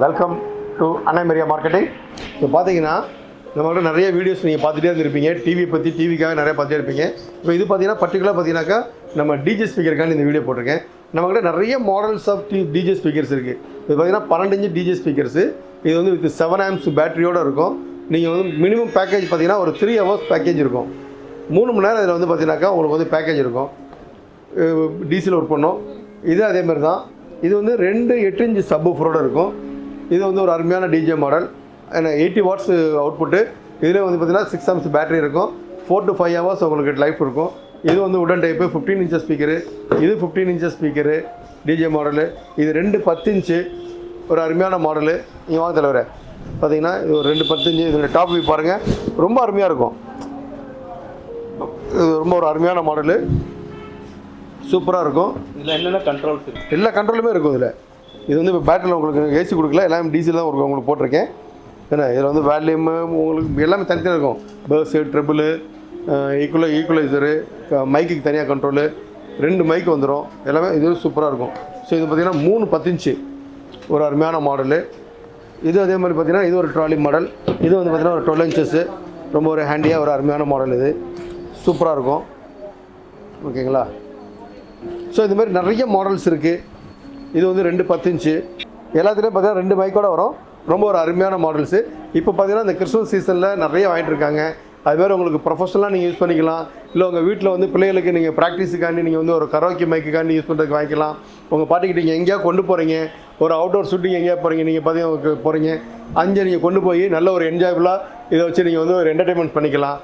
Welcome to அன்னைமரியா marketing இப்போ பார்த்தீங்கன்னா நம்மளோட நிறைய வீடியோஸ் நீங்கள் பார்த்துட்டே இருந்திருப்பீங்க. டிவி பற்றி டிவிக்காக நிறைய பார்த்துட்டே இருப்பீங்க. இப்போ இது பார்த்தீங்கன்னா பர்டிகுலராக பார்த்தீங்கன்னாக்கா நம்ம டிஜே ஸ்பீக்கருக்கான இந்த வீடியோ போட்டிருக்கேன். நம்மக்கிட்ட நிறைய models of D DJ speakers இருக்குது இது பார்த்தீங்கன்னா பன்னெண்டு இன்ச்சு டிஜே ஸ்பீக்கர்ஸு இது வந்து வித் செவன் ஆம்ஸ் பேட்டரியோடு இருக்கும். நீங்கள் வந்து மினிமம் பேக்கேஜ் பார்த்தீங்கன்னா ஒரு த்ரீ ஹவர்ஸ் பேக்கேஜ் இருக்கும். மூணு மணி நேரம் இதில் வந்து பார்த்தீங்கன்னாக்கா உங்களுக்கு வந்து பேக்கேஜ் இருக்கும். டீசல் ஒர்க் பண்ணும். இது அதே மாதிரி தான் இது வந்து ரெண்டு எட்டு இன்ச்சு சப் ஃபுரோட இருக்கும். இது வந்து ஒரு அருமையான DJ model eighty watts output இதில் வந்து பார்த்தீங்கன்னா சிக்ஸ் ஆம்ஸ் பேட்டரி இருக்கும். ஃபோர் டு ஃபைவ் ஹவர்ஸ் உங்களுக்கு லைஃப் இருக்கும். இது வந்து உடன் டைப்பு ஃபிஃப்டீன் இன்ச்சஸ் ஸ்பீக்கரு இது fifteen inches speaker DJ model இது ரெண்டு பத்து இன்ச்சு ஒரு அருமையான மாடலு நீங்கள் வாங்க தலைவரே. பார்த்தீங்கன்னா இது ஒரு ரெண்டு பத்து இன்ச்சு இதில் டாப் வியூ பாருங்கள் ரொம்ப அருமையாக இருக்கும். இது ரொம்ப ஒரு அருமையான மாடலு சூப்பராக இருக்கும். இதில் என்னென்ன கண்ட்ரோல்ஸ் எல்லா கண்ட்ரோலுமே இருக்கும் இதில். இது வந்து இப்போ பேட்டரியில் உங்களுக்கு ஏசி கொடுக்கல எல்லாமே டீசல் தான் உங்களுக்கு உங்களுக்கு போட்டிருக்கேன். ஏன்னா இதில் வந்து வேல்யூமு உங்களுக்கு எல்லாமே தனித்தனியாக இருக்கும். பேர்ஸு ட்ரிபிள் ஈக்குவல ஈக்குவலைசரு மைக்குக்கு தனியாக கண்ட்ரோலு ரெண்டு மைக் வந்துடும் எல்லாமே இது சூப்பராக இருக்கும். ஸோ இது பார்த்திங்கன்னா மூணு பத்து இன்ச்சு ஒரு அருமையான மாடலு இது அதே மாதிரி பார்த்திங்கன்னா இது ஒரு ட்ராலி மாடல் இது வந்து பார்த்திங்கன்னா ஒரு டுவெல் இன்ச்சஸ்ஸு ரொம்ப ஒரு ஹேண்டியாக ஒரு அருமையான மாடல் இது. சூப்பராக இருக்கும். ஓகேங்களா ஸோ இந்த மாதிரி நிறைய மாடல்ஸ் இருக்குது இது வந்து ரெண்டு பத்து இன்ச்சு. எல்லாத்துலேயும் பார்த்தீங்கன்னா ரெண்டு மைக்கோட வரும். ரொம்ப ஒரு அருமையான மாடல்ஸு இப்போ பார்த்தீங்கன்னா இந்த கிறிஸ்மஸ் சீசனில் நிறைய வாங்கிட்டு இருக்காங்க. அது மாதிரி உங்களுக்கு ப்ரொஃபஷனலாக நீங்கள் யூஸ் பண்ணிக்கலாம். இல்லை உங்கள் வீட்டில் வந்து பிள்ளைகளுக்கு நீங்கள் ப்ராக்டிஸுக்காண்டி நீங்கள் வந்து ஒரு கரோக்கி மைக்குக்காண்டி யூஸ் பண்ணுறதுக்கு வாங்கிக்கலாம். உங்கள் பாட்டிக்கிட்ட நீங்கள் எங்கேயா கொண்டு போகிறீங்க ஒரு அவுட்டோர் ஷூட்டிங் எங்கேயா போகிறீங்க நீங்கள் பார்த்தீங்கன்னா போகிறீங்க அஞ்சு நீங்கள் கொண்டு போய் நல்ல ஒரு என்ஜாயபுளாக இதை வச்சு நீங்கள் வந்து ஒரு என்டர்டைன்மெண்ட் பண்ணிக்கலாம்.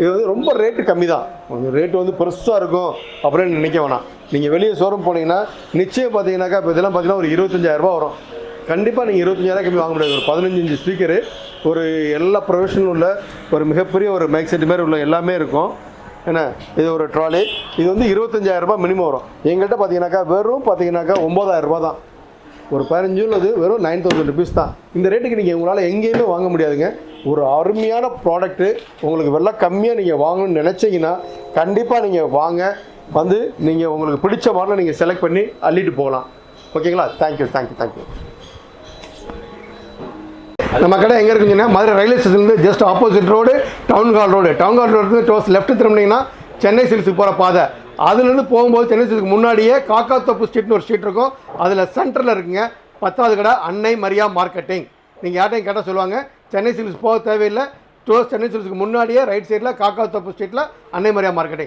இது வந்து ரொம்ப ரேட்டு கம்மி தான் கொஞ்சம் ரேட்டு வந்து பெருசாக இருக்கும் அப்படின்னு நினைக்க வேணாம். நீங்கள் வெளியே ஷோரூம் போனீங்கன்னா நிச்சயம் பார்த்தீங்கன்னாக்கா இப்போ இதெல்லாம் பார்த்தீங்கன்னா ஒரு இருபத்தஞ்சாயிரரூபா வரும். கண்டிப்பாக நீங்கள் இருபத்தஞ்சாயிரம் கம்மி வாங்க முடியாது. ஒரு பதினஞ்சு இன்ச்சு ஸ்பீக்கரு ஒரு எல்லா ப்ரொஃபஷனும் உள்ள ஒரு மிகப்பெரிய ஒரு மேக் செட் மாதிரி உள்ள எல்லாமே இருக்கும். என்ன? இது ஒரு ட்ராலி இது வந்து இருபத்தஞ்சாயிரரூபா மினிமம் வரும். எங்கள்கிட்ட பார்த்தீங்கன்னாக்கா வெறும் பார்த்தீங்கன்னாக்கா ஒம்பதாயிரரூபா தான். ஒரு பதினஞ்சு உள்ளது வெறும் நைன் தௌசண்ட் ருபீஸ் தான். இந்த ரேட்டுக்கு நீங்கள் உங்களால் எங்கேயுமே வாங்க முடியாதுங்க. ஒரு அருமையான ப்ராடக்ட்டு உங்களுக்கு விலை கம்மியாக நீங்கள் வாங்கணும்னு நினச்சிங்கன்னா கண்டிப்பாக நீங்கள் வாங்க. வந்து நீங்கள் உங்களுக்கு பிடிச்ச மாடலை நீங்கள் செலக்ட் பண்ணி அள்ளிட்டு போகலாம். ஓகேங்களா? தேங்க்யூ தேங்க்யூ தேங்க்யூ நம்ம கடை எங்கே இருக்குங்கன்னா மதுரை ரயில்வே ஸ்டேஷன்லேருந்து just opposite road town hall road town hall road dose left திரும்பினீங்கன்னா சென்னை சில்ஸுக்கு போகிற பாதை. அதுலேருந்து போகும்போது சென்னை சில்ஸுக்கு முன்னாடியே காக்காத்தோப்பு ஸ்ட்ரீட்னு ஒரு ஸ்ட்ரீட் இருக்கும். அதில் சென்டரில் இருக்குங்க பத்தாவது கடை அன்னை மரியா மார்க்கெட்டிங் நீங்கள் யார்ட்டையும் கேட்டால் சொல்லுவாங்க சென்னை சில்ஸ் போக தேவையில்லை. டோஸ் சென்னை சில்ஸுக்கு முன்னாடியே ரைட் சைடில் காக்காத்தோப்பு ஸ்ட்ரீட்டில் அன்னை மரியா மார்க்கெட்டிங்